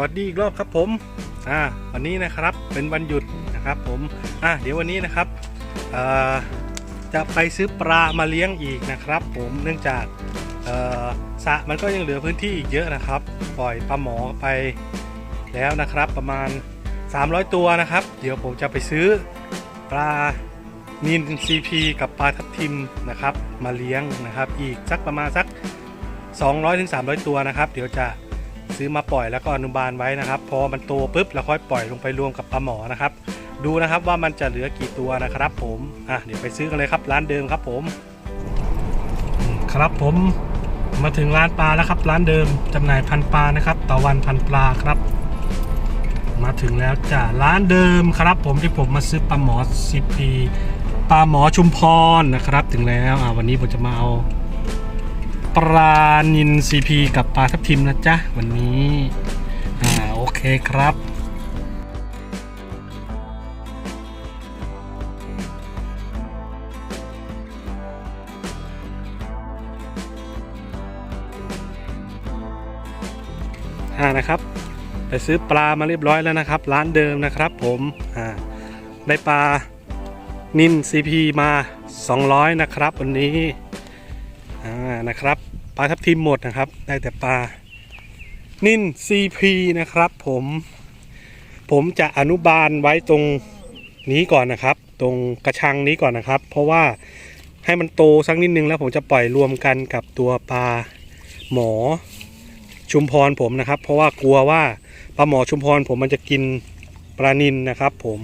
วัสดีอีกรอบครับผมอ่าวันนี้นะครับเป็นวันหยุดนะครับผมอ่าเดี๋ยววันนี้นะครับเอ่อจะไปซื้อปลามาเลี้ยงอีกนะครับ ผมเนื่องจากเอ่อสระมันก็ยังเหลือพื้นที่อีกเยอะนะครับ ปล่อยปลาหมอไปแล้วนะครับประมาณ 300 ตัวนะครับ เดี๋ยวผมจะไปซื้อปลานินซีพีกับปลาทับทิมนะครับ มาเลี้ยงนะครับ อีกสักประมาณสัก 200-300 ตัวนะครับ เดี๋ยวจะ ซื้อมาปล่อยแล้วก็อนุบาลไว้นะครับ พอมันโตปุ๊บเราค่อยปล่อยลงไปรวมกับปลาหมอนะครับ ดูนะครับว่ามันจะเหลือกี่ตัวนะครับผมอะเดี๋ยวไปซื้อกันเลยครับร้านเดิมครับผม ครับผมมาถึงร้านปลาแล้วครับ ร้านเดิมจำหน่ายพันปลานะครับตะวันพันปลาครับ มาถึงแล้วจ้ะร้านเดิมครับ ผมที่ผมมาซื้อปลาหมอซีพีปลาหมอชุมพรนะครับ ถึงแล้วอ่าวันนี้ผมจะมาเอา ปลานินซีพีกับปลาทับทิมนะจ๊ะ วันนี้ อ่า โอเคครับอ่านะครับ ไปซื้อปลามาเรียบร้อยแล้วนะครับ ร้านเดิมนะครับผมอ่าได้ปลานินซีพีมา 200 นะครับ วันนี้อ่านะครับ ลาทับทิมหมดนะครับ ได้แต่ปลา นิ่น CP นะครับผม ผมจะอนุบาลไว้ตรงนี้ก่อนนะครับ ตรงกระชังนี้ก่อนนะครับ เพราะว่าให้มันโตสักนิดนึงแล้วผมจะปล่อยรวมกันกับตัวปลาหมอชุมพรผมนะครับ เพราะว่ากลัวว่าปลาหมอชุมพรผมมันจะกินปลานินนะครับผม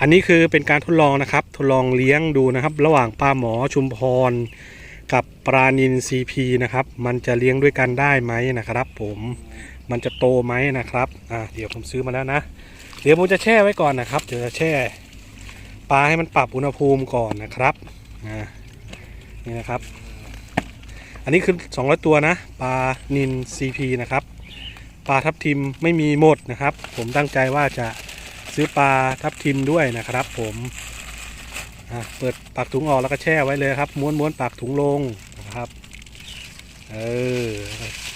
อันนี้คือเป็นการทดลองนะครับ ทดลองเลี้ยงดูนะครับ ระหว่างปลาหมอชุมพร กับปลานิน CP นะครับ มันจะเลี้ยงด้วยกันได้ไหมนะครับ ผมมันจะโตไหมนะครับอ่าเดี๋ยวผมซื้อมาแล้วนะ เดี๋ยวผมจะแช่ไว้ก่อนนะครับเดี๋ยวจะแช่ปลาให้มันปรับอุณหภูมิก่อนนะครับนี่นะครับ อันนี้คือ200 ตัวนะปลานิน CP นะครับปลาทับทิมไม่มีหมดนะครับ ผมตั้งใจว่าจะซื้อปลาทับทิมด้วยนะครับ ผม เปิดปากถุงออกแล้วก็แช่ไว้เลยครับ ม้วนม้วนปากถุงลงนะครับ เออ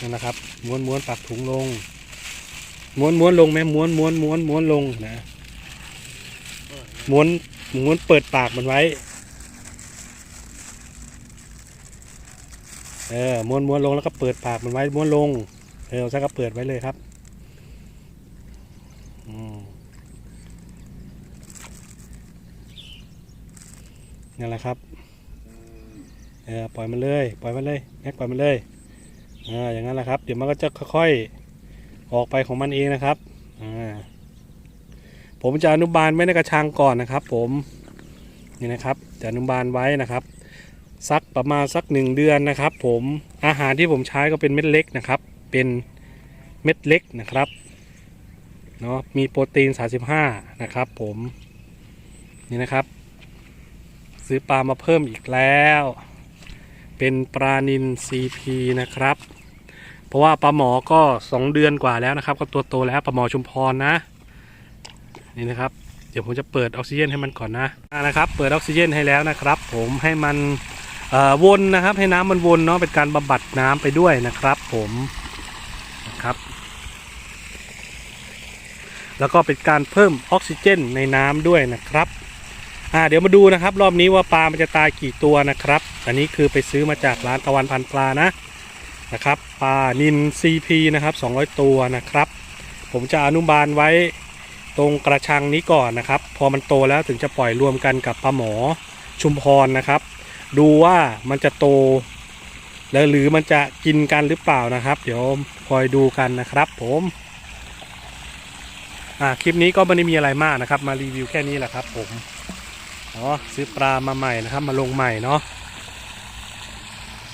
นั่นนะครับ ม้วนม้วนปากถุงลง ม้วนม้วนลงไหมม้วนม้วนม้วนม้วนลงนะม้วนม้วนเปิดปากมันไว้ เออ ม้วนม้วนลงแล้วก็เปิดปากมันไว้ ม้วนลง เออแล้วก็เปิดไว้เลยครับ อืม นั่นแหละครับเออปล่อยมันเลยปล่อยมันเลยแม็กปล่อยมันเลยอ่าอย่างนั้นแหละครับ เดี๋ยวมันก็จะค่อยๆออกไปของมันเองนะครับอ่าผมจะอนุบาลไว้ในกระชังก่อนนะครับ ผมนี่นะครับจะอนุบาลไว้นะครับสักประมาณสักหนึ่งเดือนนะครับ ผมอาหารที่ผมใช้ก็เป็นเม็ดเล็กนะครับ เป็นเม็ดเล็กนะครับเนาะมีโปรตีน 35 นะครับ ผมนี่นะครับ ซื้อปลามาเพิ่มอีกแล้ว เป็นปลานิน CP นะครับ เพราะว่าปลาหมอก็ 2 เดือนกว่าแล้วนะครับ ก็ตัวโตแล้วปลาหมอชุมพรนะ นี่นะครับ เดี๋ยวผมจะเปิดออกซิเจนให้มันก่อนนะนะครับ เปิดออกซิเจนให้แล้วนะครับ ผมให้มันวนนะครับ ให้น้ำมันวนเนาะเป็นการบำบัดน้ำไปด้วยนะครับ ผมนะครับ แล้วก็เป็นการเพิ่มออกซิเจนในน้ำด้วยนะครับ อ่าเดี๋ยวมาดูนะครับ รอบนี้ว่าปลา มันจะตายกี่ตัวนะครับ อันนี้คือไปซื้อมาจากร้านตะวันพันปลานะนะครับปลานิน CP นะครับ200 ตัวนะครับ ผมจะอนุบาลไว้ตรงกระชังนี้ก่อนนะครับ พอมันโตแล้วถึงจะปล่อยรวมกันกับปลาหมอชุมพรนะครับ ดูว่ามันจะโต แล้วหรือมันจะกินกันหรือเปล่านะครับ เดี๋ยวคอยดูกันนะครับผมอ่าคลิปนี้ก็ไม่ได้มีอะไรมากนะครับ มารีวิวแค่นี้แหละครับผม อ๋อซื้อปลามาใหม่นะครับ มาลงใหม่เนาะ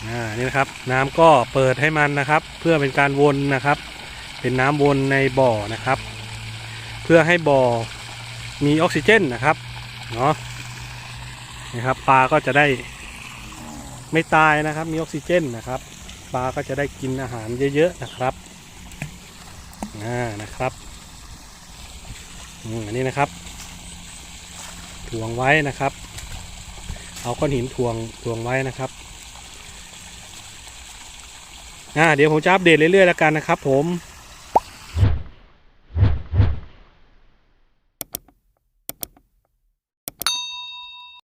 อ่านี่นะครับ น้ำก็เปิดให้มันนะครับ เพื่อเป็นการวนนะครับ เป็นน้ำวนในบ่อนะครับ เพื่อให้บ่อมีออกซิเจนนะครับเนาะนี่ครับปลาก็จะได้ไม่ตายนะครับ มีออกซิเจนนะครับปลาก็จะได้กินอาหารเยอะๆนะครับอ่านะครับอันนี้นะครับ ถ่วงไว้นะครับ เอาก้อนหินถ่วงถ่วงไว้นะครับอ่าเดี๋ยวผมจะอัปเดตเรื่อยๆแล้วกันนะครับผม